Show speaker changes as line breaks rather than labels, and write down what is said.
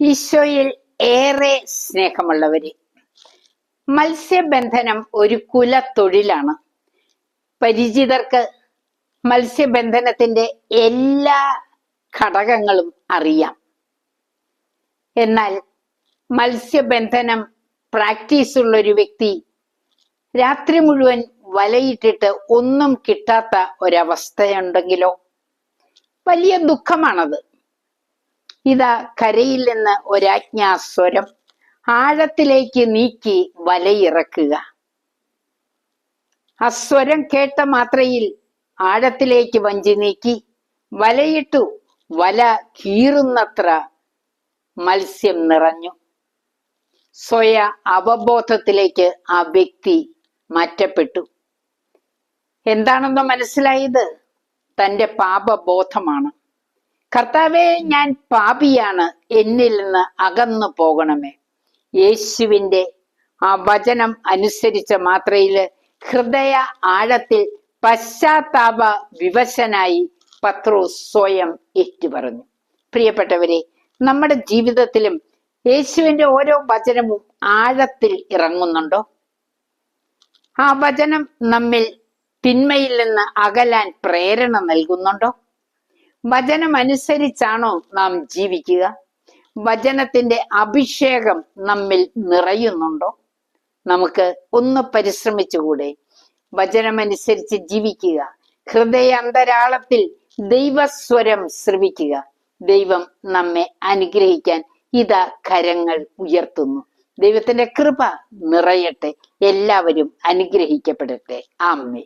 ഈശോയിൽ ഏറെ സ്നേഹമുള്ളവര്. മത്സ്യബന്ധനം ഒരു കുലത്തൊഴിലാണ്. പരിചിതർക്ക് മത്സ്യബന്ധനത്തിന്റെ എല്ലാ ഘടകങ്ങളും അറിയാം. എന്നാൽ മത്സ്യബന്ധനം പ്രാക്ടീസ് ഉള്ള ഒരു വ്യക്തി രാത്രി മുഴുവൻ വലയിട്ടിട്ട് ഒന്നും കിട്ടാത്ത ഒരവസ്ഥയുണ്ടെങ്കിലോ? വലിയ ദുഃഖമാണത്. ഇതാ കരയിൽ നിന്ന് ഒരാജ്ഞാസ്വരം ആഴത്തിലേക്ക് നീക്കി വലയിറക്കുക. ആ സ്വരം കേട്ട മാത്രയിൽ ആഴത്തിലേക്ക് വഞ്ചി നീക്കി വലയിട്ടു വല കീറുന്നത്ര മത്സ്യം നിറഞ്ഞു. സ്വയ അവബോധത്തിലേക്ക് ആ വ്യക്തി മാറ്റപ്പെട്ടു. എന്താണെന്ന് മനസ്സിലായത്? തന്റെ പാപബോധമാണ്. കർത്താവെ ഞാൻ പാപിയാണ്. എന്നിൽ നിന്ന് അകന്നു പോകണമേ. യേശുവിന്റെ ആ വചനം അനുസരിച്ച മാത്രയിൽ ഹൃദയ ആഴത്തിൽ പശ്ചാത്താപ വിവശനായി പത്രോ സ്വയം ഏറ്റുപറഞ്ഞു. പ്രിയപ്പെട്ടവരെ നമ്മുടെ ജീവിതത്തിലും യേശുവിന്റെ ഓരോ വചനവും ആഴത്തിൽ ഇറങ്ങുന്നുണ്ടോ? ആ വചനം നമ്മിൽ തിന്മയിൽ നിന്ന് അകലാൻ പ്രേരണ നൽകുന്നുണ്ടോ? വചനം അനുസരിച്ചാണോ നാം ജീവിക്കുക? വചനത്തിന്റെ അഭിഷേകം നമ്മിൽ നിറയുന്നുണ്ടോ? നമുക്ക് ഒന്ന് പരിശ്രമിച്ചുകൂടെ. വചനമനുസരിച്ച് ജീവിക്കുക. ഹൃദയ അന്തരാളത്തിൽ ദൈവസ്വരം ശ്രവിക്കുക. ദൈവം നമ്മെ അനുഗ്രഹിക്കാൻ ഇതാ കരങ്ങൾ ഉയർത്തുന്നു. ദൈവത്തിന്റെ കൃപ നിറയട്ടെ. എല്ലാവരും അനുഗ്രഹിക്കപ്പെടട്ടെ. ആമ്മേ